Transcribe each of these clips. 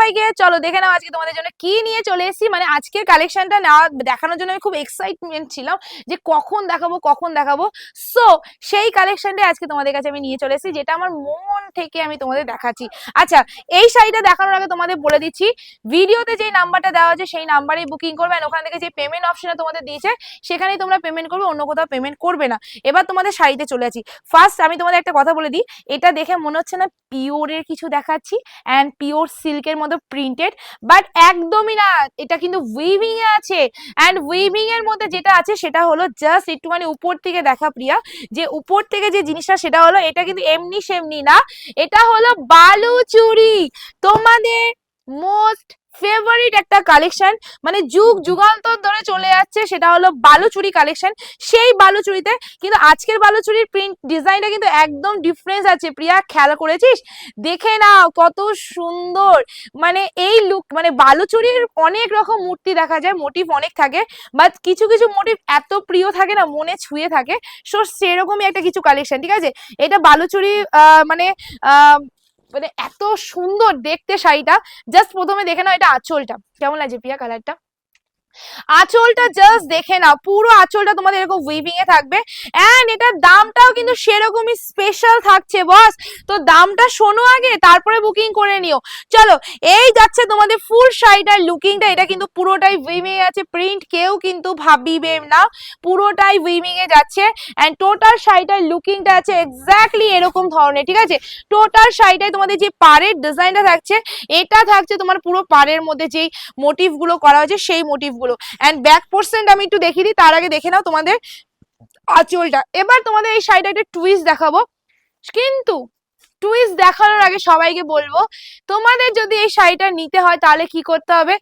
সবাইকে, চলো দেখে নাও আজকে তোমাদের জন্য কি নিয়ে চলে এসেছি। মানে আজকের কালেকশনটা নেওয়া দেখানোর জন্য আমি খুব এক্সাইটমেন্ট ছিলাম যে কখন দেখাবো কখন দেখাবো। সো সেই কালেকশনটা আজকে তোমাদের কাছে আমি নিয়ে চলে এসেছি, যেটা আমার মন থেকে আমি তোমাদের দেখাচ্ছি। আচ্ছা এই শাড়িটা দেখানোর আগে তোমাদের বলে দিচ্ছি, ভিডিওতে যে নাম্বারটা দেওয়া আছে, সেই নাম্বারেই বুকিং করবে and ওখান থেকে যে পেমেন্ট অপশনটা তোমাদের দিয়েছে, সেখানেই তোমরা পেমেন্ট করবে, অন্য কোথাও পেমেন্ট করবে না। এবার তোমাদের শাড়িতে চলে আছি ফার্স্ট আমি তোমাদের একটা কথা বলে দিই, এটা দেখে মনে হচ্ছে না পিওরের কিছু দেখাচ্ছি অ্যান্ড পিওর সিল্কের মতো প্রিন্টেড বাট একদমই না। এটা কিন্তু উইভিং এ আছে। এন্ড উইভিং এর মধ্যে যেটা আছে, সেটা হলো জাস্ট একটুখানি উপর থেকে দেখা, প্রিয়া। যে উপর থেকে যে জিনিসটা, সেটা হলো, এটা কিন্তু এমনি সেমনি না। এটা হলো বালুচুরি। তোমাদের মোস্ট ফেভারিট একটা কালেকশন মানে যুগ যুগান্তর ধরে চলে যাচ্ছে, সেটা হলো বালুচুরি কালেকশন সেই বালুচুরিতে কিন্তু আজকের বালুচুরির প্রিন্ট ডিজাইনটা কিন্তু একদম ডিফারেন্স আছে। প্রিয়া, খেয়াল করেছিস? দেখে নাও, কত সুন্দর। মানে এই লুক মানে বালুচুরির অনেক রকম মূর্তি দেখা যায় মোটিভ অনেক থাকে বাট কিছু কিছু মোটিভ এত প্রিয় থাকে না, মনে ছুঁয়ে থাকে। সো সেরকমই একটা কিছু কালেকশন ঠিক আছে? এটা বালুচুরি মানে মানে এত সুন্দর দেখতে শাড়িটা। জাস্ট প্রথমে দেখে নাও এটা আঁচলটা। কেমন লাগছে প্রিয়া কালারটা আঁচলটা জাস্ট দেখে নাও, পুরো আঁচলটা তোমাদের এরকম উইভিং এ থাকবে। এন্ড এটার দামটাও কিন্তু সেরকমই স্পেশাল থাকছে বস তো দামটা শোনো আগে, তারপরে বুকিং করে নিও। চলো, এই যাচ্ছে তোমাদের ফুল শাড়িটার লুকিংটা এটা কিন্তু পুরোটাই উইভিং এ আছে প্রিন্ট কেউ কিন্তু ভাবিবে না। পুরোটাই উইভিং এ যাচ্ছে। এন্ড টোটাল শাড়িটার লুকিংটা আছে এক্স্যাক্টলি এরকম ধরনের, ঠিক আছে? টোটাল শাড়িটায় তোমাদের যে পাড়ের ডিজাইনটা থাকছে, এটা থাকছে তোমার পুরো পাড়ের মধ্যে যেই মোটিভগুলো করা হয়েছে, সেই মোটিভ গুলো এন্ড ব্যাক পোর্শনটা আমি একটু দেখিয়ে দিই, তার আগে দেখে নাও তোমাদের আঁচলটা। এবার তোমাদের এই সাইডে একটা টুইস্ট দেখাবো। কিন্তু টুইস্ট দেখানোর আগে সবাইকে বলব, তোমাদের যদি এই শাড়িটা নিতে হয় তাহলে কি করতে হবে?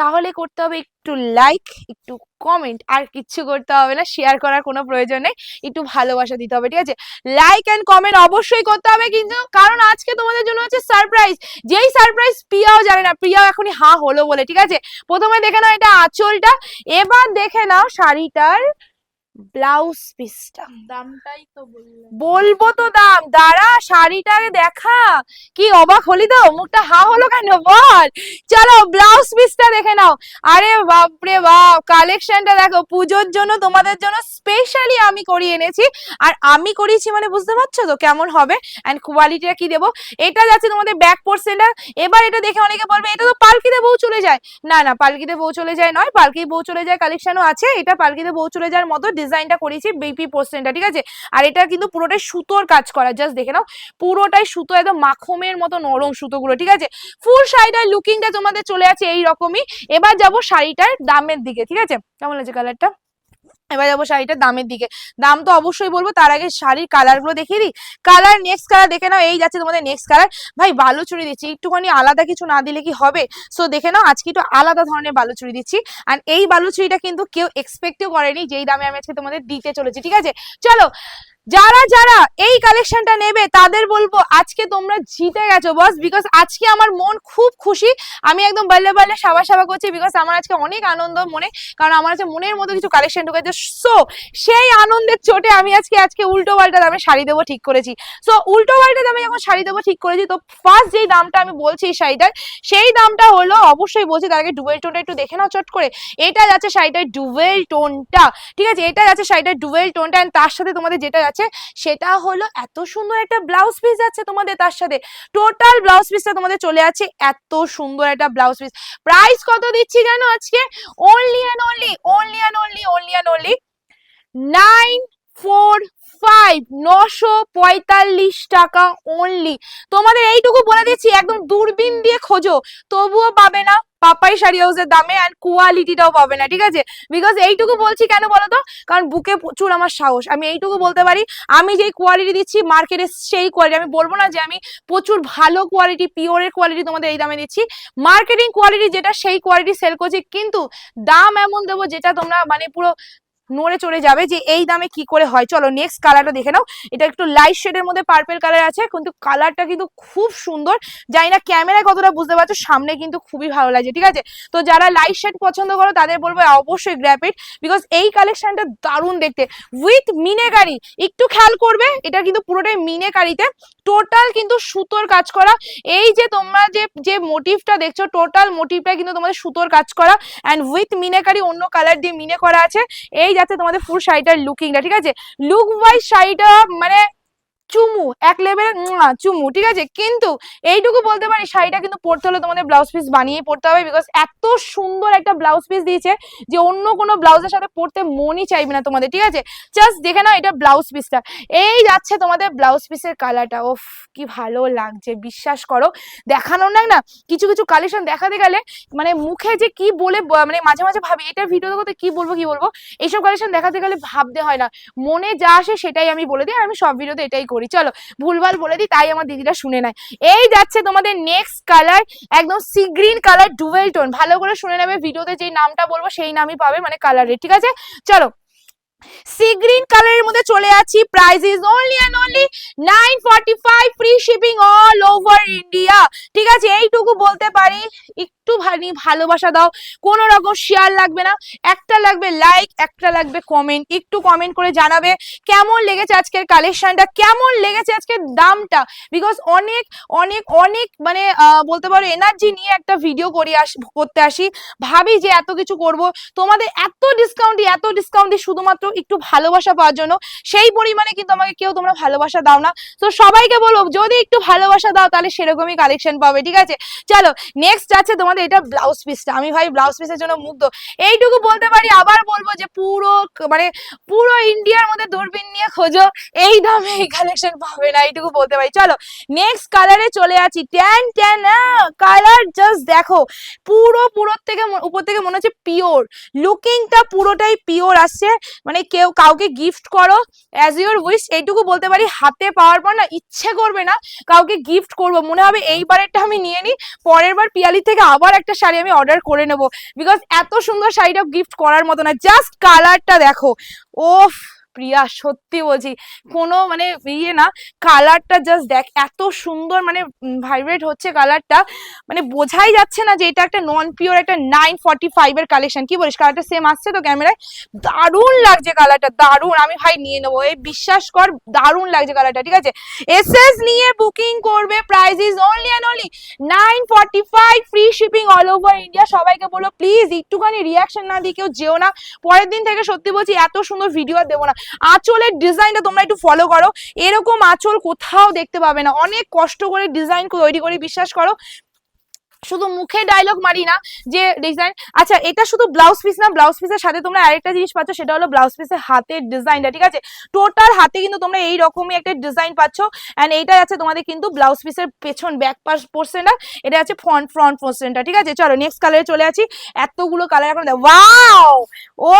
তাহলে করতে হবে একটু লাইক একটু কমেন্ট আর কিচ্ছু করতে হবে না শেয়ার করার কোনো প্রয়োজন নেই, একটু ভালোবাসা দিতে হবে, ঠিক আছে? লাইক অ্যান্ড কমেন্ট অবশ্যই করতে হবে কিন্তু, কারণ আজকে তোমাদের জন্য হচ্ছে সারপ্রাইজ যেই সারপ্রাইজ প্রিয়াও জানে না, প্রিয়াও এখনই হা হলো বলে, ঠিক আছে? প্রথমে দেখে নাও এটা আঁচলটা, এবার দেখে নাও শাড়িটার ব্লাউজ পিসটা। দামটাই তো বলব তো দাম। দাঁড়া শাড়িটাকে দেখা। কি অবাক হলি তো? মুখটা হা হলো কেন? বল। চলো ব্লাউজ পিসটা দেখে নাও। আরে বাপরে বাপ কালেকশনটা দেখো। পুজোর জন্য তোমাদের জন্য স্পেশালি আমি করিয়ে এনেছি। আর আমি করিয়েছি মানে বুঝতে পারছ তো কেমন হবে? অ্যান্ড কোয়ালিটিটা কি দেবো? এটা যাচ্ছে তোমাদের ব্যাক পোর্শনটা এবার এটা দেখে অনেকে বলবে এটা তো পালকিতে বউ চলে যায়। না না পালকিতে বউ চলে যায় নয়। পালকি বউ চলে যায় কালেকশনও আছে। এটা পালকিতে বউ চলে যাওয়ার মতো ডিজাইনটা করেছি বিপি পোস্টেনটা ঠিক আছে? আর এটা কিন্তু পুরোটাই সুতোর কাজ করা জাস্ট দেখে নাও। পুরোটাই সুতো, একদম মাখমের মতো নরম সুতোগুলো, ঠিক আছে? ফুল শাড়িটার লুকিংটা তোমাদের চলে আছে এইরকমই। এবার যাব শাড়িটার দামের দিকে, ঠিক আছে? কেমন লাগছে কালারটা এবার যাব শাড়িটার দামের দিকে। দাম তো অবশ্যই বলব, তার আগে শাড়ির কালারগুলো দেখিয়ে দিই। কালার নেক্সট কালার দেখে নাও, এই যাচ্ছে তোমাদের নেক্সট কালার ভাই, বালু চুড়ি দিচ্ছি, একটুখানি আলাদা কিছু না দিলে কি হবে? সো দেখে নাও, আজকে একটু আলাদা ধরনের বালু চুড়ি দিচ্ছি। আর এই বালু চুড়িটা কিন্তু কেউ এক্সপেক্টও করেনি, যেই দামে আমি আজকে তোমাদের দিতে চলেছি, ঠিক আছে? চলো যারা যারা এই কালেকশনটা নেবে, তাদের বলব, আজকে তোমরা জিতে গেছো বস বিকজ আজকে আমার মন খুব খুশি। আমি একদম বাল্লে বাল্লে সাবা সাবা করছি বিকজ আমার আজকে অনেক আনন্দ মনে, কারণ আমার আজকে মনের মতো কিছু কালেকশন ঢুকেছে। সো সেই আনন্দের চোটে আমি আজকে আজকে উল্টো পাল্টা দামে শাড়ি দেবো ঠিক করেছি। সো উল্টো পাল্টা দামে যখন শাড়ি দেবো ঠিক করেছি, তো ফার্স্ট যেই দামটা আমি বলছি এই শাড়িটার, সেই দামটা হলো, অবশ্যই বলছি, তার আগে ডুয়েল টোনটা একটু দেখে নাও চট করে। এটা যাচ্ছে শাড়িটার ডুয়েল টোনটা ঠিক আছে? এটা যাচ্ছে শাড়িটার ডুয়েল টোনটা and তার সাথে তোমাদের যেটা যাচ্ছে সেটা হলো এত সুন্দর একটা ব্লাউজ পিস আছে তোমাদের তার সাথে। টোটাল ব্লাউজ পিসটা তোমাদের চলে আছে, এত সুন্দর একটা ব্লাউজ পিস প্রাইস কত দিচ্ছি জানো আজকে? Only and only only and only only and only nine four five নশো পঁয়তাল্লিশ টাকা অনলি তোমাদের এইটুকু বলে দিচ্ছি, একদম দূরবীন দিয়ে খোঁজো। তবুও পাবে না, পাপাই শাড়ি হাউসের দামে অ্যান্ড কোয়ালিটিটাও পাবে না, ঠিক আছে? বিকজ এইটুকু বলছি কেন বলো তো? কারণ বুকে প্রচুর আমার সাহস। আমি এইটুকু বলতে পারি, আমি যেই কোয়ালিটি দিচ্ছি মার্কেটে সেই কোয়ালিটি আমি বলব না যে আমি প্রচুর ভালো কোয়ালিটি পিওরের কোয়ালিটি তোমাদের এই দামে দিচ্ছি। মার্কেটিং কোয়ালিটি যেটা, সেই কোয়ালিটি সেল করছি। কিন্তু দাম এমন দেবো যেটা তোমরা মানে পুরো নড়ে চড়ে যাবে যে এই দামে কি করে হয়। চলো নেক্সট কালারটা দেখে নাও। এটা একটু লাইট শেডের মধ্যে পার্পেল কালার আছে, কিন্তু কালারটা কিন্তু খুব সুন্দর। জানি না ক্যামেরায় কতটা বুঝতে পারছ, সামনে কিন্তু খুবই ভালো লাগছে, ঠিক আছে? তো যারা লাইট শেড পছন্দ করো, তাদের বলব অবশ্যই গ্র্যাপিড বিকজ এই কালেকশনটা দারুণ দেখতে। উইথ মিনেকারি একটু খেয়াল করবে, এটা কিন্তু পুরোটাই মিনেকারিতে টোটাল কিন্তু সুতোর কাজ করা। এই যে তোমরা যে যে মোটিভটা দেখছ টোটাল মোটিভটা কিন্তু তোমাদের সুতোর কাজ করা। অ্যান্ড উইথ মিনেকারি অন্য কালার দিয়ে মিনে করা আছে। এই যাতে তোমাদের ফুল শাড়িটার লুকিংটা ঠিক আছে? লুক ওয়াইজ শাড়িটা মানে চুমু, এক লেভেলের চুমু, ঠিক আছে? কিন্তু এইটুকু বলতে পারি, শাড়িটা কিন্তু পরতে হলে তোমাদের ব্লাউজ পিস বানিয়ে পড়তে হবে বিকজ এত সুন্দর একটা ব্লাউজ পিস দিয়েছে যে অন্য কোনো ব্লাউজের সাথে পরতে মনই চাইবে না তোমাদের, ঠিক আছে? জাস্ট দেখে নাও এটা ব্লাউজ পিসটা এই যাচ্ছে তোমাদের ব্লাউজ পিসের কালারটা ওফ, কি ভালো লাগছে, বিশ্বাস করো। দেখানো না না, কিছু কিছু কালেকশন দেখাতে গেলে মানে মুখে যে কি বলে মানে মাঝে মাঝে ভাবি এটা ভিডিও করতে কি বলব কি বলব? এইসব কালেকশন দেখাতে গেলে ভাবতে হয় না। মনে যা আসে সেটাই আমি বলে দিই, আর আমি সব ভিডিওতে এটাই করি। চলো, ভুলভাল বলে দিই, তাই আমার দিদিরা শুনে নেয়। এই যাচ্ছে তোমাদের নেক্সট কালার একদম sea green colour dual tone ভালো করে শুনে নেবে, ভিডিওতে যে নামটা বলব, সেই নামই পাবে মানে কালারের ঠিক আছে? চলো সি গ্রিন কালারের মধ্যে চলে যাচ্ছি price is only and only nine forty five free shipping all over India ঠিক আছে, এইটুকু বলতে পারি। একটু ভানি ভালোবাসা দাও। কোনো রকম শেয়ার লাগবে না। একটা লাগবে লাইক একটা লাগবে কমেন্ট একটু কমেন্ট করে জানাবে কেমন লেগেছে আজকের কালেকশনটা কেমন লেগেছে আজকের দামটা? বিকজ অনেক অনেক অনেক মানে বলতে পারো এনার্জি নিয়ে একটা ভিডিও করি আস, করতে আসি। ভাবি যে এত কিছু করব। তোমাদের এত ডিসকাউন্ট এত ডিসকাউন্ট শুধুমাত্র একটু ভালোবাসা পাওয়ার জন্য, সেই পরিমাণে কিন্তু আমাকে কেউ তোমরা ভালোবাসা দাও না। তো সবাইকে বলব যদি একটু ভালোবাসা দাও, তাহলে সেরকমই কালেকশন পাবে, ঠিক আছে? চলো নেক্সট আছে তোমাদের এটা ব্লাউজ পিসটা আমি ভাই ব্লাউজ পিসের জন্য মুগ্ধ। এইটুকু বলতে পারি, আবার বলব যে পুরো মানে পুরো ইন্ডিয়ার মধ্যে দূরবীন নিয়ে খোঁজো, এই দামে এই কালেকশন পাবে না, এইটুকু বলতে পারি। চলো নেক্সট কালারে চলে আছি। ট্যান ট্যান কালার জাস্ট দেখো। পুরো পুরো থেকে উপর থেকে মনে হচ্ছে পিওর লুকিংটা পুরোটাই পিওর আসছে। মানে কেউ কাউকে গিফট করো অ্যাজ ইউর উইশ এইটুকু বলতে পারি, হাতে পাওয়ার পর না ইচ্ছে করবে না কাউকে গিফট করব। মনে হবে এইবারেরটা আমি নিয়ে নিই, পরের বার পিয়ালি থেকে আবার একটা শাড়ি আমি অর্ডার করে নেব। বিকজ এত সুন্দর শাড়িটা গিফট করার মতো না জাস্ট কালারটা দেখো। ওফ! প্রিয়া, সত্যি বলছি। কোনো মানে ইয়ে না কালারটা জাস্ট দেখ, এত সুন্দর মানে ভাইব্রেট হচ্ছে কালারটা মানে বোঝাই যাচ্ছে না যে এটা একটা নন পিওর একটা নাইন ফর্টি ফাইভ এর কালেকশন কি বলিস? কালারটা সেম আসছে তো ক্যামেরায়? দারুণ লাগছে কালারটা দারুণ। আমি ভাই নিয়ে নেব। এই বিশ্বাস কর, দারুণ লাগছে কালারটা ঠিক আছে? এসএস নিয়ে বুকিং করবে price is only and only nine forty five free shipping all over India সবাইকে বলো প্লিজ একটুখানি রিয়াকশন না দিয়ে কেউ যেও না। পরের দিন থেকে সত্যি বলছি, এত সুন্দর ভিডিও আর দেবো না। আঁচলের ডিজাইনটা তোমরা একটু ফলো করো। এরকম আঁচল কোথাও দেখতে পাবে না। অনেক কষ্ট করে ডিজাইন তৈরি করে বিশ্বাস করো। শুধু মুখে ডায়লগ মারি না, যে ডিজাইন আচ্ছা এটা শুধু ব্লাউজ পিস না ব্লাউজ পিসের সাথে তোমরা আরেকটা জিনিস পাচ্ছ, সেটা হলো ব্লাউজ পিসের হাতের ডিজাইনটা ঠিক আছে? টোটাল হাতে কিন্তু তোমরা এই রকমই একটা ডিজাইন পাচ্ছ। অ্যান্ড এইটা আছে তোমাদের কিন্তু ব্লাউজ পিসের পেছন ব্যাক পাশ পোর্শনটা এটা আছে ফ্রন্ট ফ্রন্ট পোর্শনটা ঠিক আছে? চলো নেক্সট কালারে চলে আছি এতগুলো কালার এখন ওয়াও ও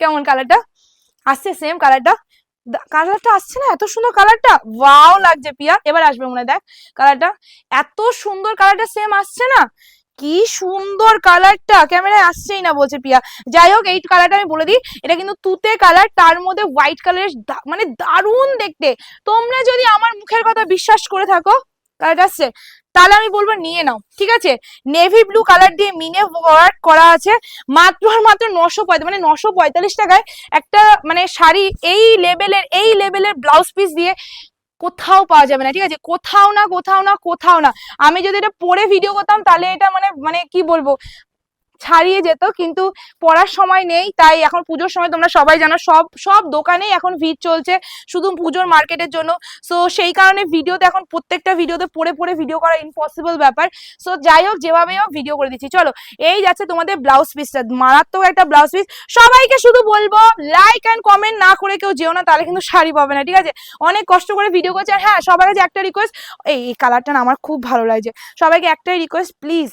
কেমন কালারটা আসছে সেম কালারটা কালারটা আসছে না? এত সুন্দর কালারটা ওয়াও লাগছে পিয়া। এবার আসবে মনে দেখ কালারটা এত সুন্দর কালারটা সেম আসছে না? কি সুন্দর কালারটা ক্যামেরায় আসছেই না বলছে পিয়া। যাই হোক, এই কালারটা আমি বলে দিই। এটা কিন্তু তুতে কালার তার মধ্যে হোয়াইট কালারের মানে দারুণ দেখতে। তোমরা যদি আমার মুখের কথা বিশ্বাস করে থাকো কালারটা আসছে। তাহলে আমি বলব নিয়ে নাও, ঠিক আছে? নেভি ব্লু কালার দিয়ে মিনে ওয়ার্ক করা আছে, মাত্র মাত্র নশো মানে নশো পঁয়তাল্লিশ টাকায় একটা মানে শাড়ি এই লেভেলের এই লেভেলের ব্লাউজ পিস দিয়ে কোথাও পাওয়া যাবে না, ঠিক আছে? কোথাও না কোথাও না কোথাও না। আমি যদি এটা পরে ভিডিও করতাম, তাহলে এটা মানে মানে কি বলব? ছাড়িয়ে যেত, কিন্তু পড়ার সময় নেই, তাই এখন পুজোর সময় তোমরা সবাই জানো, সব সব দোকানেই এখন ভিড় চলছে শুধু পুজোর মার্কেটের জন্য। সো সেই কারণে ভিডিওতে এখন প্রত্যেকটা ভিডিওতে পড়ে পড়ে ভিডিও করা ইম্পসিবল ব্যাপার। সো যাই হোক যেভাবেই হোক ভিডিও করে দিচ্ছি। চলো, এই যাচ্ছে তোমাদের ব্লাউজ পিসটা মারাত্মক একটা ব্লাউজ পিস সবাইকে শুধু বলব লাইক অ্যান্ড কমেন্ট না করে কেউ যেও না, তাহলে কিন্তু শাড়ি পাবে না, ঠিক আছে? অনেক কষ্ট করে ভিডিও করছে। আর হ্যাঁ সবার কাছে একটা রিকোয়েস্ট এই কালারটা আমার খুব ভালো লাগছে। সবাইকে একটাই রিকোয়েস্ট প্লিজ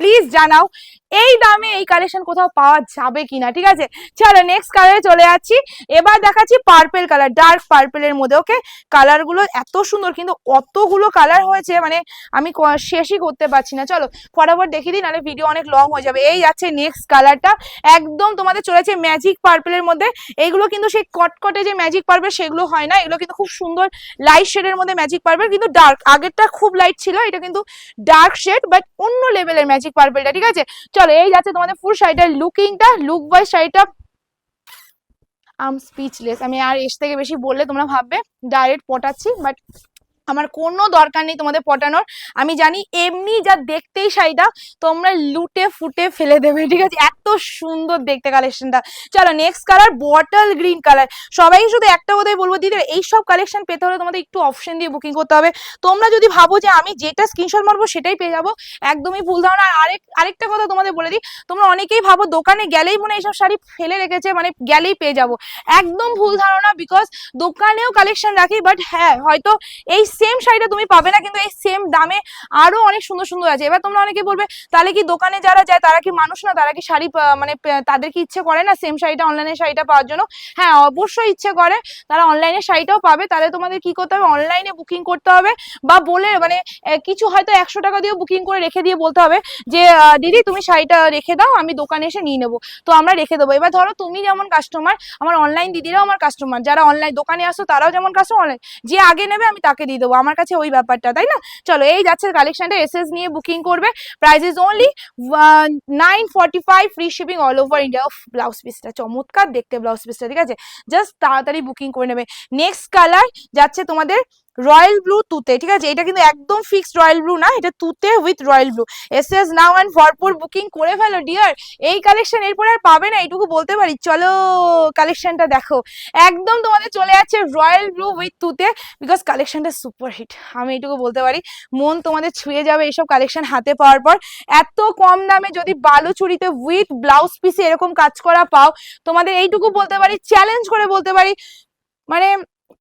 প্লিজ জানাও। এই দামে এই কালেকশন কোথাও পাওয়া যাবে কিনা, ঠিক আছে? চলো নেক্সট কালারে চলে যাচ্ছি। এবার দেখাচ্ছি পার্পেল কালার ডার্ক পার্পেলের মধ্যে ওকে কালারগুলো এত সুন্দর, কিন্তু অতগুলো কালার হয়েছে মানে আমি শেষই করতে পারছি না। চলো ফটাফট দেখিয়ে দিই, নাহলে ভিডিও অনেক লং হয়ে যাবে। এই যাচ্ছে নেক্সট কালারটা একদম তোমাদের চলেছে ম্যাজিক পার্পেলের মধ্যে। এইগুলো কিন্তু সেই কটকটে যে ম্যাজিক পার্পেল সেগুলো হয় না। এগুলো কিন্তু খুব সুন্দর লাইট শেডের মধ্যে ম্যাজিক পার্পেল কিন্তু ডার্ক আগেরটা খুব লাইট ছিল, এটা কিন্তু ডার্ক শেড বাট অন্য লেভেলের ম্যাজিক পার্পেলটা ঠিক আছে? চলো, এই যাচ্ছে তোমাদের ফুল শাড়িটার লুকিংটা লুক ওয়াইজ শাড়িটা। আম স্পিচলেস আমি আর এস থেকে বেশি বললে তোমরা ভাববে ডাইরেক্ট পটাচ্ছি বাট আমার কোনো দরকার নেই তোমাদের পটানোর। আমি জানি এমনি যা দেখতেই শাড়িটা তোমরা লুটে ফুটে ফেলে দেবে, ঠিক আছে? এত সুন্দর দেখতে কালেকশনটা চলো next colour bottle green colour সবাই শুধু একটা কথাই বলব, দিদি, এইসব কালেকশন পেতে হলে তোমাদের একটু অপশন দিয়ে বুকিং করতে হবে। তোমরা যদি ভাবো যে আমি যেটা স্ক্রিনশট মারবো, সেটাই পেয়ে যাব। একদমই ভুল ধারণা। আর আরেক, আরেকটা কথা তোমাদের বলে দিই, তোমরা অনেকেই ভাবো দোকানে গেলেই মনে এইসব শাড়ি ফেলে রেখেছে মানে গেলেই পেয়ে যাব। একদম ভুল ধারণা বিকজ দোকানেও কালেকশন রাখি বাট হ্যাঁ হয়তো এই সেম শাড়িটা তুমি পাবে না, কিন্তু এই সেম দামে আরও অনেক সুন্দর সুন্দর আছে। এবার তোমরা অনেকে বলবে, তাহলে কি দোকানে যারা যায়, তারা কি মানুষ না? তারা কি শাড়ি মানে তাদের কি ইচ্ছে করে না সেম শাড়িটা অনলাইনে শাড়িটা পাওয়ার জন্য? হ্যাঁ অবশ্যই ইচ্ছে করে। তারা অনলাইনে শাড়িটাও পাবে। তাহলে তোমাদের কি করতে হবে? অনলাইনে বুকিং করতে হবে বা বলে মানে কিছু হয়তো একশো টাকা দিয়েও বুকিং করে রেখে দিয়ে বলতে হবে যে দিদি, তুমি শাড়িটা রেখে দাও, আমি দোকানে এসে নিয়ে নেব। তো আমরা রেখে দেবো। এবার ধরো, তুমি যেমন কাস্টমার আমার অনলাইন দিদিরাও আমার কাস্টমার যারা অনলাইন দোকানে আসো, তারাও যেমন কাস্টমার অনলাইন যে আগে নেবে, আমি তাকে দিয়ে দেবো। আমার কাছে ওই ব্যাপারটা, তাই না? চলো, এই যাচ্ছে কালেকশনটা এসএস নিয়ে বুকিং করবে। Price is only nine forty five free shipping all over India blouse পিসটা চমৎকার দেখতে ব্লাউজ পিসটা ঠিক আছে? জাস্ট তাড়াতাড়ি বুকিং করে নেবে। নেক্সট কালার যাচ্ছে তোমাদের রয়্যাল ব্লু তুতে, ঠিক আছে? এটা কিন্তু একদম ফিক্সড রয়্যাল ব্লু না, এটা তুতে with royal blue. S S now and ভরপুর বুকিং করে ফেলো, ডিয়ার। এই কালেকশন এরপরে আর পাবে না, এইটুকু বলতে পারি। চলো, কালেকশনটা দেখো। একদম তোমাদের চলে যাচ্ছে রয়্যাল ব্লু উইথ তুতে বিকজ কালেকশনটা সুপার হিট আমি এইটুকু বলতে পারি। মন তোমাদের ছুঁয়ে যাবে এইসব কালেকশন হাতে পাওয়ার পর। এত কম দামে যদি বালুচুরিতে উইথ ব্লাউজ পিসে এরকম কাজ করা পাও, তোমাদের এইটুকু বলতে পারি চ্যালেঞ্জ করে বলতে পারি। মানে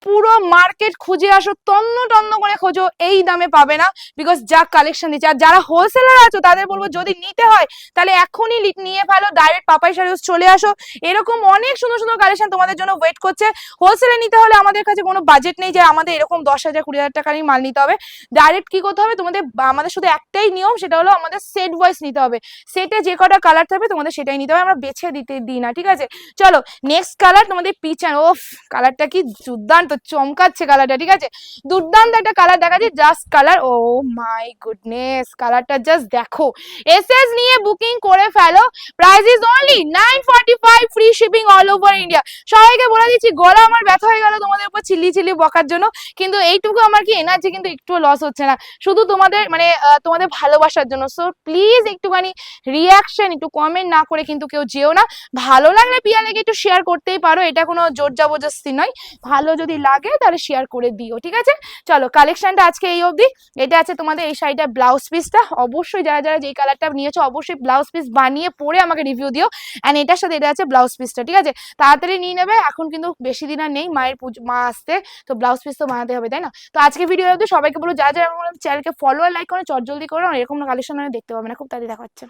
পুরো মার্কেট খুঁজে আসো, তন্ন টন্ন করে খোঁজো, এই দামে পাবে না। বিকজ যা কালেকশন দিচ্ছে, আর যারা হোলসেলার আছো, তাদের বলব যদি নিতে হয়, তাহলে এখনই নিয়ে ফেলো ডাইরেক্ট পাপাই শাড়ি চলে আসো। এরকম অনেক সুন্দর সুন্দর কালেকশন তোমাদের জন্য ওয়েট করছে। হোলসেলে নিতে হলে আমাদের কাছে কোনো বাজেট নেই যে আমাদের এরকম দশ হাজার, কুড়ি হাজার টাকারই মাল নিতে হবে। ডাইরেক্ট কি করতে হবে? তোমাদের আমাদের শুধু একটাই নিয়ম, সেটা হলো আমাদের সেট ওয়াইজ নিতে হবে। সেটে যে কটা কালার থাকবে, তোমাদের সেটাই নিতে হবে, আমরা বেছে দিতে দিই না, ঠিক আছে? চলো নেক্সট কালার তোমাদের পিচান ওফ কালারটা কি দুর্দান্ত। চমকাচ্ছে কালারটা ঠিক আছে? দুর্দান্ত একটা কালার দেখা যায় just colour oh my goodness কালারটা জাস্ট দেখো। এসএস নিয়ে বুকিং করে ফেলো price is only nine forty five free shipping all over India সবাইকে বলে দিচ্ছি, গলা আমার ব্যথা হয়ে গেল তোমাদের উপর চিল্লি চিল্লি বকার জন্য, কিন্তু এইটুকু আমার কি এনার্জি কিন্তু একটু লস হচ্ছে না। শুধু তোমাদের মানে তোমাদের ভালোবাসার জন্য। সো প্লিজ একটুখানি রিয়াকশন একটু কমেন্ট না করে কিন্তু কেউ যেও না। ভালো লাগলে পিয়া লেগে একটু শেয়ার করতেই পারো, এটা কোনো জোর জবরদস্তি নয়। ভালো যদি লাগে তাহলে শেয়ার করে দিও, ঠিক আছে? চলো কালেকশনটা আজকে এই অবধি। এটা আছে তোমাদের এই শাড়িটার ব্লাউজ পিসটা অবশ্যই যারা যারা যেই কালারটা নিয়েছো, অবশ্যই ব্লাউজ পিস বানিয়ে পরে আমাকে রিভিউ দিও। অ্যান্ড এটার সাথে এটা আছে ব্লাউজ পিসটা ঠিক আছে? তাড়াতাড়ি নিয়ে নেবে, এখন কিন্তু বেশি দিন আর নেই, মায়ের পুজো, মা আসতে তো ব্লাউজ পিস তো বানাতে হবে, তাই না? তো আজকে ভিডিও অবধি সবাইকে বলো, যারা যারা চ্যানেলকে ফলো আর লাইক করে চট জলদি করো এরকম কালেকশন দেখতে পাবে না, খুব তাড়াতাড়ি দেখা হচ্ছে।